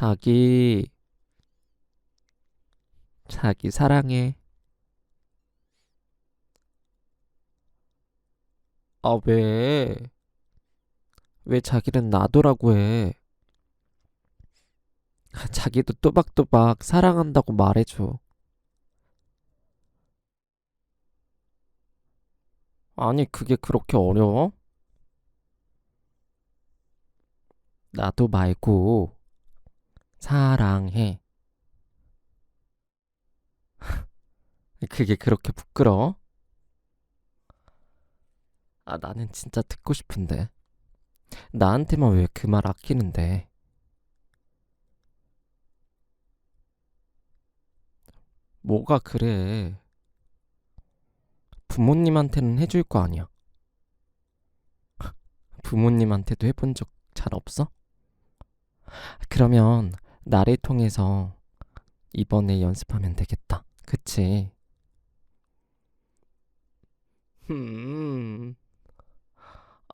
자기, 자기 사랑해. 아, 왜? 왜 자기는 놔두라고 해? 자기도 또박또박 사랑한다고 말해줘. 아니, 그게 그렇게 어려워? 나도 말고 사랑해. 그게 그렇게 부끄러워? 아, 나는 진짜 듣고 싶은데. 나한테만 왜 그 말 아끼는데? 뭐가 그래? 부모님한테는 해줄 거 아니야. 부모님한테도 해본 적 잘 없어? 그러면 나를 통해서 이번에 연습하면 되겠다. 그치? 음,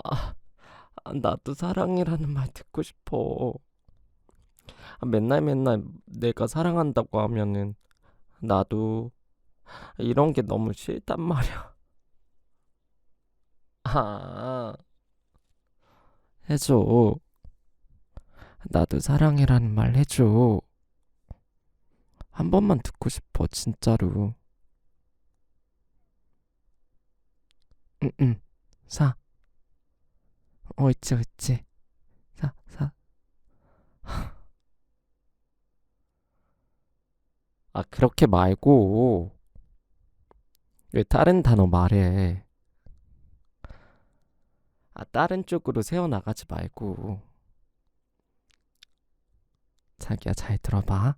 아, 아, 나도 사랑이라는 말 듣고 싶어. 아, 맨날 맨날 내가 사랑한다고 하면은 나도 이런 게 너무 싫단 말이야. 아, 해줘. 나도 사랑이라는 말 해줘. 한 번만 듣고 싶어, 진짜로. 응, 응. 사. 어, 있지, 있지. 사, 사. 아, 그렇게 말고, 왜 다른 단어 말해? 아, 다른 쪽으로 새어나가지 말고. 자기야, 잘 들어봐.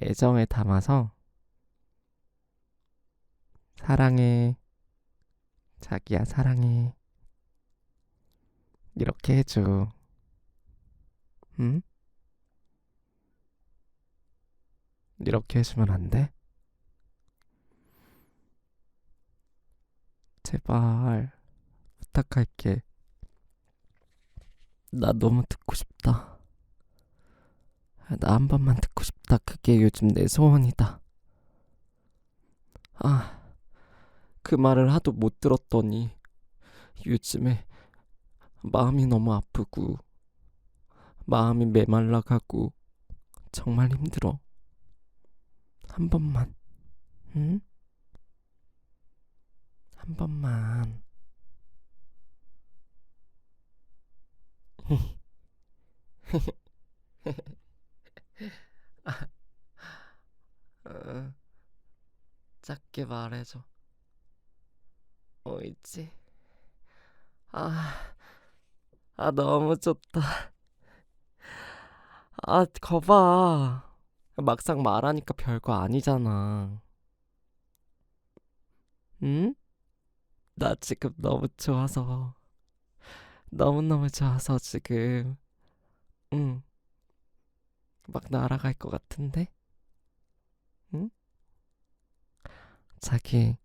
애정을 담아서, 사랑해. 자기야, 사랑해. 이렇게 해줘. 응? 이렇게 해주면 안 돼? 제발, 부탁할게. 나 너무 듣고 싶다. 나 한 번만 듣고 싶다. 그게 요즘 내 소원이다. 아, 그 말을 하도 못 들었더니 요즘에 마음이 너무 아프고 마음이 메말라가고 정말 힘들어. 한 번만, 응? 한 번만. 어, 작게 말해줘. 어, 있지? 아, 아, 너무 좋다. 아, 거봐. 막상 말하니까 별거 아니잖아. 응? 나 지금 너무 좋아서. 너무너무 좋아서 지금. 응. 막 날아갈 것 같은데? 응? 자기,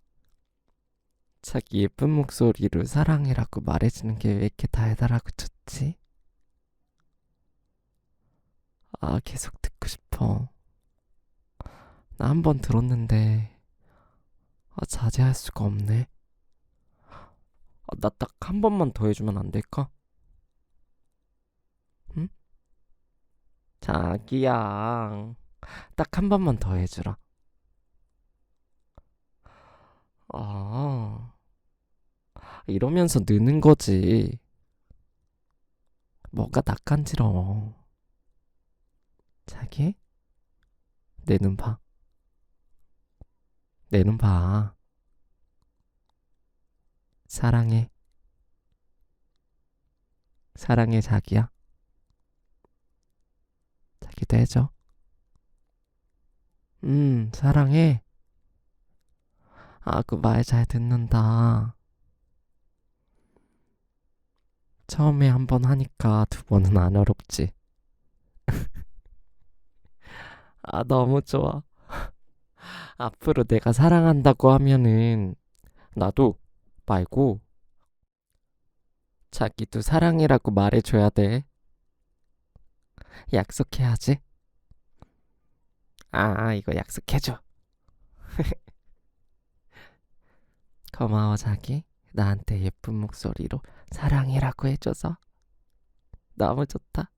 자기 예쁜 목소리로 사랑해라고 말해주는 게 왜 이렇게 달달하고 좋지? 아, 계속 듣고 싶어. 나 한 번 들었는데, 아, 자제할 수가 없네. 아, 나 딱 한 번만 더 해주면 안 될까? 응? 자기야, 딱 한 번만 더 해주라. 아, 이러면서 느는 거지. 뭐가 낯간지러워. 자기? 내 눈 봐. 내 눈 봐. 사랑해. 사랑해, 자기야. 자기도 해줘. 음, 사랑해. 아, 그 말 잘 듣는다. 처음에 한 번 하니까 두 번은 안 어렵지. 아, 너무 좋아. 앞으로 내가 사랑한다고 하면은 나도 말고 자기도 사랑이라고 말해줘야 돼. 약속해야지. 아, 이거 약속해줘. 고마워, 자기. 나한테 예쁜 목소리로 사랑이라고 해줘서. 너무 좋다.